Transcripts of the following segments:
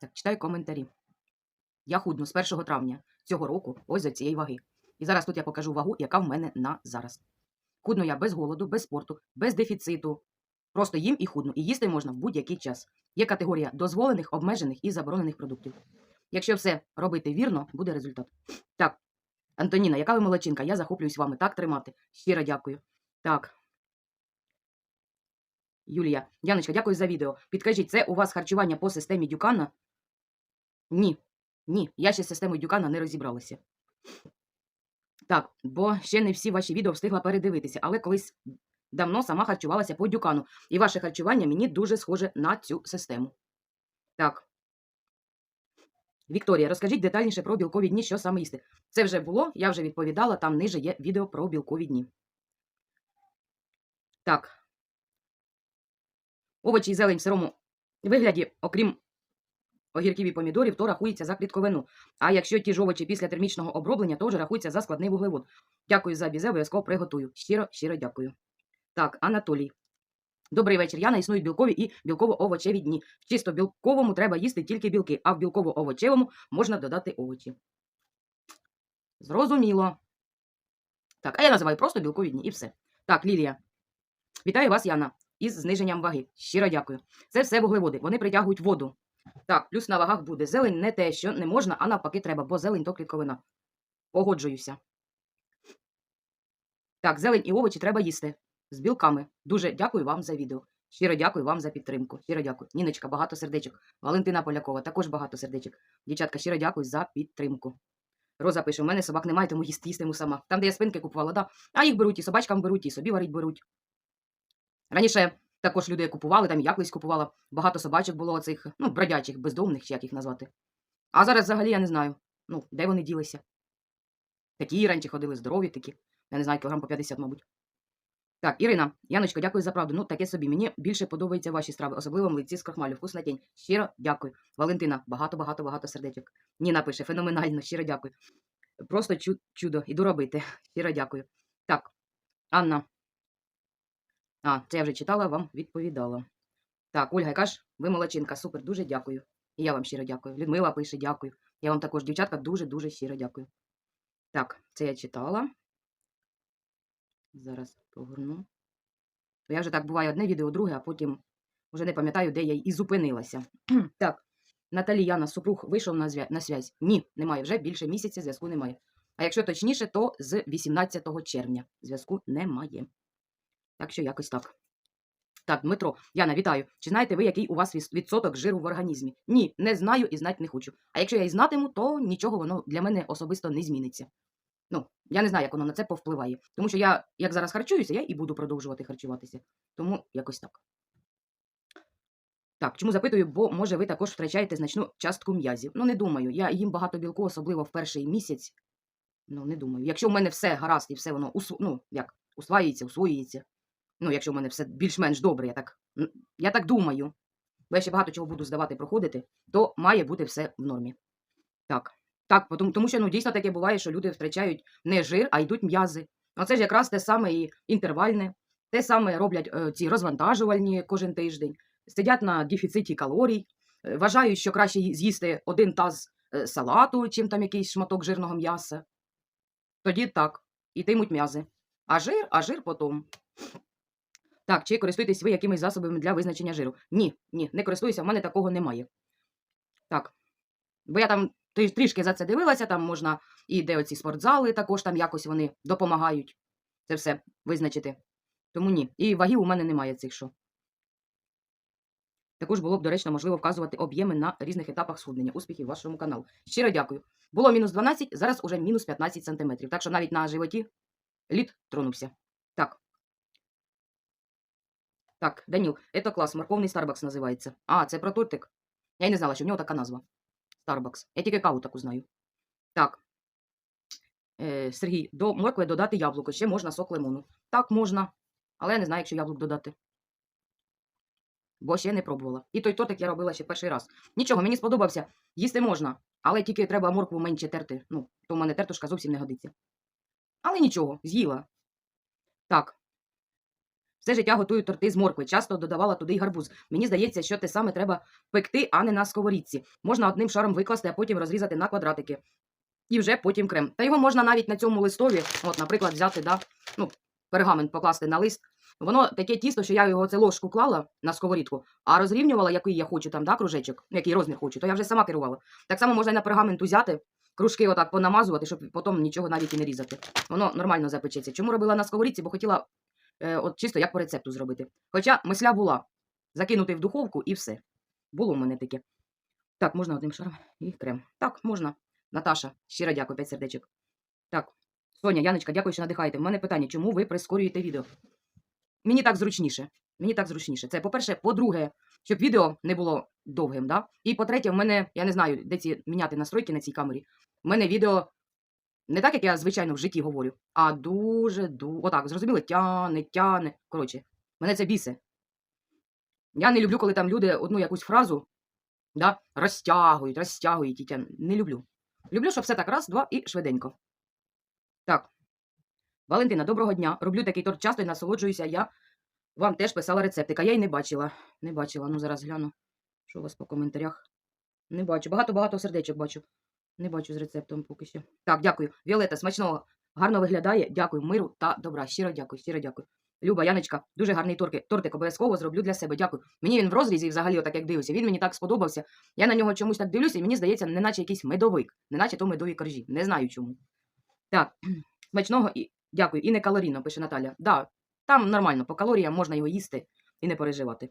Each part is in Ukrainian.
Так, читаю коментарі. Я худну з 1 травня цього року, ось за цієї ваги. І зараз тут я покажу вагу, яка в мене на зараз. Худну я без голоду, без спорту, без дефіциту. Просто їм і худну. І їсти можна в будь-який час. Є категорія дозволених, обмежених і заборонених продуктів. Якщо все робити вірно, буде результат. Так, Антоніна, яка ви молодчинка? Я захоплююсь вами. Так тримати. Щиро дякую. Так. Юлія, Яночка, дякую за відео. Підкажіть, це у вас харчування по системі Дюкана? Ні. Ні, я ще з системою Дюкана не розібралася. Так, бо ще не всі ваші відео встигла передивитися, але колись давно сама харчувалася по Дюкану. І ваше харчування мені дуже схоже на цю систему. Так. Вікторія, розкажіть детальніше про білкові дні, що саме їсти. Це вже було, я вже відповідала, там ниже є відео про білкові дні. Так. Овочі і зелень в сирому вигляді, окрім огірків і помідорів, то рахується за клітковину. А якщо ті ж овочі після термічного оброблення, то вже рахується за складний вуглевод. Дякую за бізе, обов'язково приготую. Щиро, щиро дякую. Так, Анатолій. Добрий вечір. Яна існують білкові і білково-овочеві дні. В чисто білковому треба їсти тільки білки, а в білково-овочевому можна додати овочі. Зрозуміло. Так, а я називаю просто білкові дні і все. Так, Лілія. Вітаю вас, Яна, із зниженням ваги. Щиро дякую. Це все вуглеводи. Вони притягують воду. Так, плюс на вагах буде. Зелень не те, що не можна, а навпаки треба, бо зелень то клітковина. Погоджуюся. Так, зелень і овочі треба їсти з білками. Дуже дякую вам за відео. Щиро дякую вам за підтримку. Щиро дякую. Ніночка, багато сердечок. Валентина Полякова, також багато сердечок. Дівчатка, щиро дякую за підтримку. Роза пише: у мене собак немає, тому їсти їстиму сама. Там, де я спинки купувала, да. А їх беруть, і собачкам беруть, і собі варить беруть. Раніше також люди купували, там я купувала. Багато собачок було оцих, ну, бродячих, бездомних, чи як їх назвати. А зараз взагалі я не знаю. Ну, де вони ділися? Такі раніше ходили, здорові такі. Я не знаю, кілограм по 50, мабуть. Так, Ірина, Яночко, дякую за правду. Ну, таке собі. Мені більше подобаються ваші страви, особливо млиці з крахмалю. Вкусна тінь. Щиро дякую. Валентина, багато, багато, сердечок. Ніна пише, феноменально, щиро дякую. Просто чу- чудо. Іду робити. Щиро дякую. Так, Анна. А, це я вже читала, вам відповідала. Так, Ольга, яка ж ви молодчинка, супер, дуже дякую. І я вам щиро дякую. Людмила пише, дякую. Я вам також, дівчатка, дуже-дуже щиро дякую. Так, це я читала. Зараз погорну. Я вже так буває одне відео, друге, а потім вже не пам'ятаю, де я і зупинилася. так, Наталі Яна, супруг вийшов на, зв'я... на связь. Ні, немає. Вже більше місяця зв'язку немає. А якщо точніше, то з 18 червня зв'язку немає. Так що якось так. Так, Дмитро, Яна, вітаю. Чи знаєте ви, який у вас відсоток жиру в організмі? Ні, не знаю і знати не хочу. А якщо я і знатиму, то нічого воно для мене особисто не зміниться. Ну, я не знаю, як воно на це повпливає. Тому що я, як зараз харчуюся, я і буду продовжувати харчуватися. Тому якось так. Так, чому запитую, бо може ви також втрачаєте значну частку м'язів. Ну, не думаю. Я їм багато білку, особливо в перший місяць. Ну, не думаю. Якщо в мене все гаразд і все воно усв... ну, як, усваюється, усвоюється. Ну, якщо в мене все більш-менш добре, я так, я так думаю. Бо я ще багато чого буду здавати, проходити, то має бути все в нормі. Так. Так, тому, тому що ну, дійсно таке буває, що люди втрачають не жир, а йдуть м'язи. Оце ж якраз те саме і інтервальне, те саме роблять е, ці розвантажувальні кожен тиждень, сидять на дефіциті калорій, е, вважають, що краще з'їсти один таз е, салату, чим там якийсь шматок жирного м'яса. Тоді так, ітимуть м'язи. А жир, а жир потім. Так, чи користуєтесь ви якимись засобами для визначення жиру? Ні, ні, не користуюся, в мене такого немає. Так. Бо я там трішки за це дивилася, там можна і де оці спортзали, також там якось вони допомагають це все визначити. Тому ні. І вагів у мене немає цих що. Також було б доречно можливо вказувати об'єми на різних етапах схуднення. Успіхів вашому каналу. Щиро дякую. Було мінус 12, зараз уже мінус 15 сантиметрів. Так що навіть на животі лід тронувся. Так. Так, Даніл, це клас, морковний Starbucks називається. А, це про тортик. Я й не знала, що в нього така назва. Starbucks. Я тільки каву таку знаю. Так. Е, Сергій, до моркви додати яблуко. Ще можна сок лимону. Так, можна. Але я не знаю, якщо яблук додати. Бо ще не пробувала. І той тортик я робила ще перший раз. Нічого, мені сподобався. Їсти можна, але тільки треба моркву менше терти. Ну, то в мене тертушка зовсім не годиться. Але нічого, з'їла. Так. Все життя готую торти з моркви. Часто додавала туди й гарбуз. Мені здається, що те саме треба пекти, а не на сковорідці. Можна одним шаром викласти, а потім розрізати на квадратики. І вже потім крем. Та його можна навіть на цьому листові, от, наприклад, взяти, да, ну, пергамент покласти на лист. Воно таке тісто, що я його це ложку клала на сковорідку, а розрівнювала, який я хочу там, да, кружечок, який розмір хочу, то я вже сама керувала. Так само можна і на пергамент узяти, кружки отак понамазувати, щоб потім нічого навіть і не різати. Воно нормально запечеться. Чому робила на сковорідці? Бо хотіла от чисто як по рецепту зробити. Хоча мисля була закинути в духовку і все. Було в мене таке. Так, можна одним шаром і крем. Так, можна. Наташа, щиро дякую, п'ять сердечок. Так, Соня, Яночка, дякую, що надихаєте. У мене питання, чому ви прискорюєте відео? Мені так зручніше. Мені так зручніше. Це, по-перше, по-друге, щоб відео не було довгим, да? І по-третє, в мене, я не знаю, де ці міняти настройки на цій камері. У мене відео не так, як я звичайно в житті говорю, а дуже, дуже, отак, зрозуміли, тяне, тяне. Коротше, мене це бісе. Я не люблю, коли там люди одну якусь фразу да, розтягують, розтягують і тян... Не люблю. Люблю, щоб все так раз, два і швиденько. Так. Валентина, доброго дня. Роблю такий торт часто і насолоджуюся. Я вам теж писала рецептик, а я й не бачила. Не бачила. Ну, зараз гляну. Що у вас по коментарях? Не бачу. Багато-багато сердечок бачу. Не бачу з рецептом поки що. Так, дякую. Віолета, смачного. Гарно виглядає. Дякую, миру та добра. Щиро дякую, щиро дякую. Люба, Яночка, дуже гарний торки. тортик обов'язково зроблю для себе. Дякую. Мені він в розрізі взагалі, отак як дивився. Він мені так сподобався. Я на нього чомусь так дивлюся, і мені здається, неначе якийсь медовик, неначе то медові коржі. Не знаю чому. Так, смачного і дякую. І не калорійно, пише Наталя. Да, там нормально, по калоріям можна його їсти і не переживати.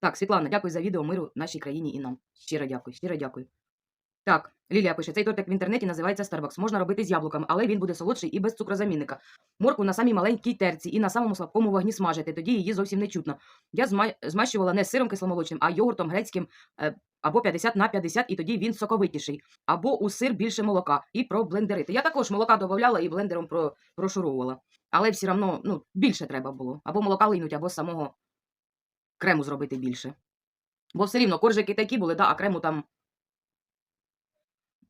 Так, Світлана, дякую за відео миру нашій країні і нам. Щиро дякую, щиро дякую. Так, Лілія пише, цей тортик в інтернеті називається Starbucks. Можна робити з яблуками, але він буде солодший і без цукрозамінника. Морку на самій маленькій терці і на самому слабкому вогні смажити, тоді її зовсім не чутно. Я зма... змащувала не сиром кисломолочним, а йогуртом грецьким е, або 50 на 50, і тоді він соковитіший. Або у сир більше молока і проблендерити. Я також молока додавала і блендером про... прошуровувала. Але все одно ну, більше треба було. Або молока линуть, або самого крему зробити більше. Бо все рівно коржики такі були, да, а крему там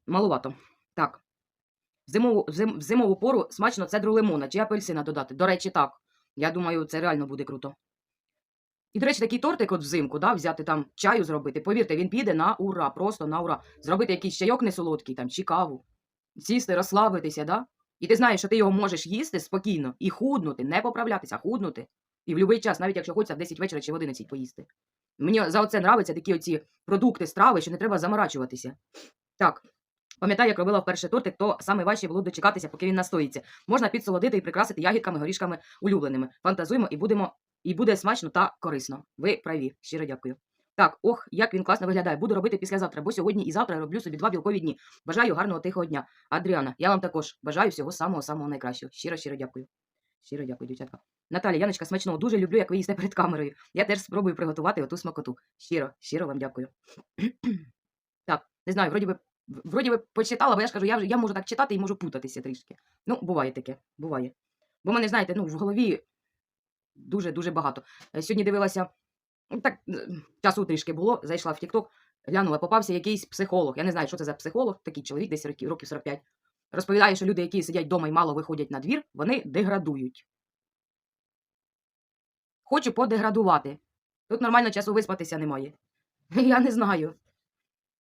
маловато. Так. В зимову, в зим, в зимову пору смачно цедру лимона чи апельсина додати. До речі, так. Я думаю, це реально буде круто. І, до речі, такий тортик от взимку, да, взяти там чаю зробити. Повірте, він піде на ура, просто на ура. Зробити якийсь чайок несолодкий там, чи каву. Сісти, розслабитися, да? І ти знаєш, що ти його можеш їсти спокійно і худнути, не поправлятися, а худнути. І в будь-який час, навіть якщо хочеться в 10 вечора чи в 11 поїсти. Мені за оце нравиться такі оці продукти, страви, що не треба заморачуватися. Так. Пам'ятаю, як робила вперше тортик, то саме важче було дочекатися, поки він настоїться. Можна підсолодити і прикрасити ягідками, горішками улюбленими. Фантазуємо і будемо, і буде смачно та корисно. Ви праві. Щиро дякую. Так, ох, як він класно виглядає. Буду робити післязавтра, бо сьогодні і завтра роблю собі два білкові дні. Бажаю гарного тихого дня. Адріана, я вам також бажаю всього самого самого найкращого. Щиро, щиро дякую. Щиро дякую, дівчатка. Наталя, Яночка, смачного, дуже люблю, як ви їсте перед камерою. Я теж спробую приготувати оту смакоту. Щиро, щиро вам дякую. так, не знаю, вроді би Вроді би почитала, бо я ж кажу, я вже я можу так читати і можу путатися трішки. Ну, буває таке, буває. Бо мене, знаєте, ну, в голові дуже-дуже багато. Е, Сьогодні дивилася, ну, так, е, часу трішки було, зайшла в TikTok, глянула, попався якийсь психолог. Я не знаю, що це за психолог, такий чоловік, десь років, років 45. Розповідає, що люди, які сидять вдома і мало виходять на двір, вони деградують. Хочу подеградувати. Тут нормально часу виспатися немає. Я не знаю.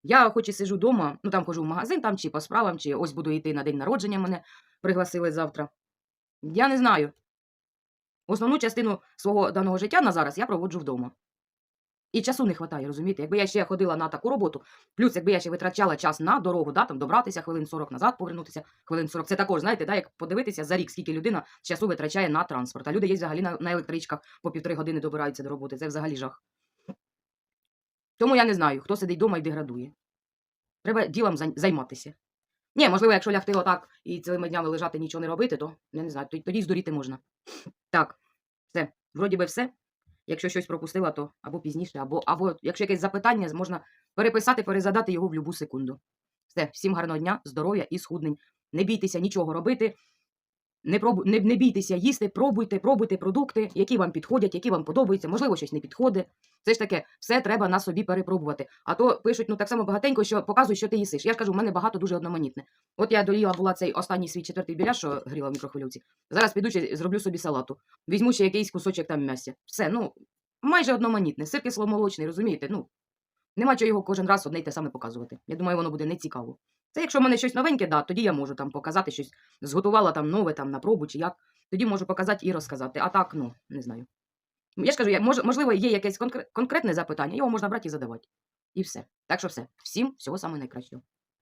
Я хоч і сижу вдома, ну там хожу в магазин, там чи по справам, чи ось буду йти на день народження, мене пригласили завтра. Я не знаю. Основну частину свого даного життя на зараз я проводжу вдома. І часу не вистачає, розумієте? Якби я ще ходила на таку роботу, плюс якби я ще витрачала час на дорогу, да, там добратися хвилин 40 назад, повернутися хвилин 40. Це також, знаєте, да, як подивитися за рік, скільки людина часу витрачає на транспорт. А люди є взагалі на, на електричках по півтори години добираються до роботи. Це взагалі жах. Тому я не знаю, хто сидить вдома і деградує. Треба ділом займатися. Ні, можливо, якщо лягти отак і цілими днями лежати нічого не робити, то я не знаю, тоді- здуріти можна. Так, все, вроді би все. Якщо щось пропустила, то або пізніше, або, або якщо якесь запитання, можна переписати, перезадати його в будь-яку секунду. Все, всім гарного дня, здоров'я і схуднень. Не бійтеся нічого робити. Не, пробу... не, не бійтеся їсти, пробуйте, пробуйте продукти, які вам підходять, які вам подобаються, можливо, щось не підходить. Це ж таке, все треба на собі перепробувати. А то пишуть ну так само багатенько, що показують, що ти їсиш. Я ж кажу, в мене багато дуже одноманітне. От я доїла була цей останній свій четвертий біляш, що гріла в мікрохвильовці. Зараз піду ще зроблю собі салату. Візьму ще якийсь кусочок там м'ясця. Все, ну майже одноманітне. Сир кисломолочний, розумієте? Ну нема чого його кожен раз одне й те саме показувати. Я думаю, воно буде нецікаво. Це якщо в мене щось новеньке, да, тоді я можу там показати щось, зготувала там нове там на пробу чи як. Тоді можу показати і розказати. А так, ну, не знаю. Я ж кажу, можливо, є якесь конкретне запитання, його можна брати і задавати. І все. Так що все. Всім всього самого найкращого.